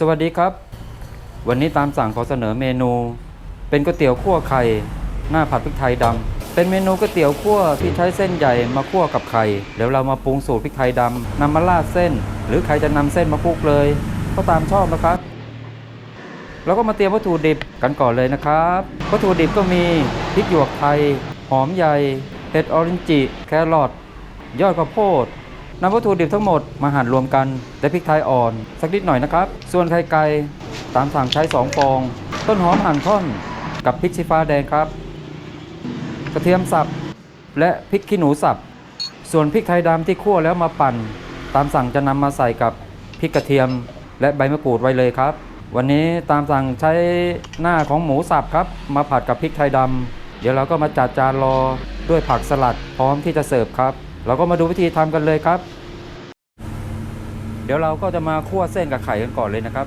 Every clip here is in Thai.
สวัสดีครับ วันนี้ตามสั่งขอเสนอเมนู เป็นก๋วยเตี๋ยวคั่วไข่ หน้าผัดพริกไทยดำเป็นเมนูก๋วยเตี๋ยวคั่วที่ใช้เส้นใหญ่มาคั่วกับไข่เดี๋ยวเรามาปรุงสูตรพริกไทยดำนำมาราดเส้น หรือใครจะนำเส้นมาคลุกเลย ก็ตามชอบนะครับเราก็มาเตรียมวัตถุดิบกันก่อนเลยนะครับวัตถุดิบก็มีพริกหยวกไทย หอมใหญ่เห็ดออรินจิ แครอทยอดข้าวโพด นำวัตถุดิบทั้งหมดมาหั่นรวมกันแต่พริกไทยอ่อนสักนิดหน่อยนะครับ ส่วนไข่ไก่ตามสั่งใช้ 2 ฟอง ต้นหอมหั่นท่อนกับพริกชี้ฟ้าแดงครับ กระเทียมสับและพริกขี้หนูสับ ส่วนพริกไทยดำที่คั่วแล้วมาปั่น ตามสั่งจะนำมาใส่กับพริกกระเทียม และใบมะกรูดไว้เลยครับ วันนี้ตามสั่งใช้หน้าของหมูสับครับ มาผัดกับพริกไทยดำเดี๋ยวเราก็มาจัดจานรอด้วยผักสลัดพร้อมที่จะเสิร์ฟครับ เราก็มาดูวิธีทำกันเลยครับ เดี๋ยวเราก็จะมาคั่วเส้นกับไข่กันก่อนเลยนะครับ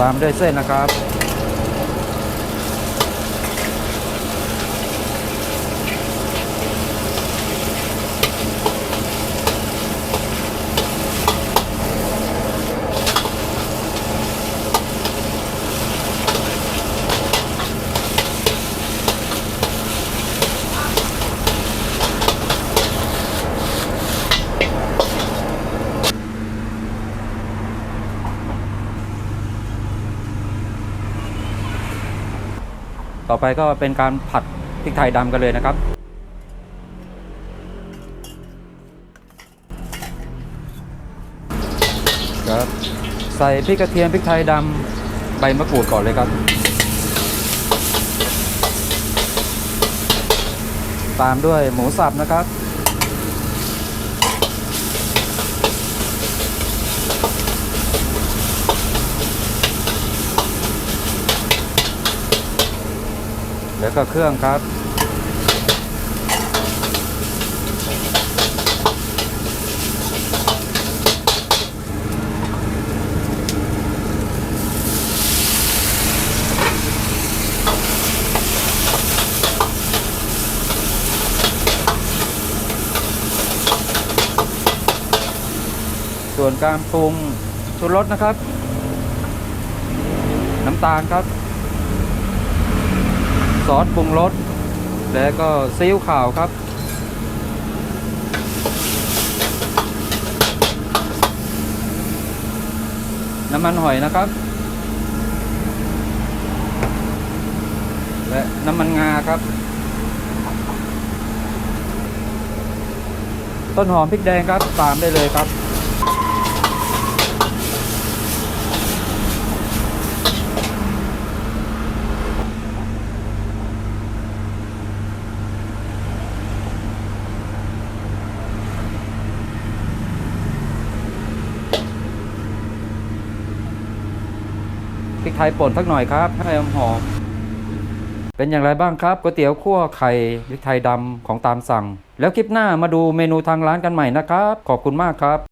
ตามด้วยเส้นนะครับ ต่อไปก็เป็นการผัดพริกไทยดำกันเลยนะครับ ครับ ใส่พริกกระเทียมพริกไทยดำใบมะกรูดก่อนเลยครับ ตามด้วยหมูสับนะครับ แล้วก็เครื่องครับ ส่วนการปรุงชูรสนะครับ น้ำตาลครับ ซอสปรุงรสแล้วก็ซีอิ๊วขาวครับ น้ำมันหอยนะครับ และน้ำมันงาครับ ต้นหอมพริกแดงครับตามได้เลยครับ พริกไทยป่นสักหน่อยครับให้หอมเป็นอย่างไรบ้างครับก๋วยเตี๋ยวคั่วไข่พริกไทยดำของตามสั่ง แล้วคลิปหน้ามาดูเมนูทางร้านกันใหม่นะครับ ขอบคุณมากครับ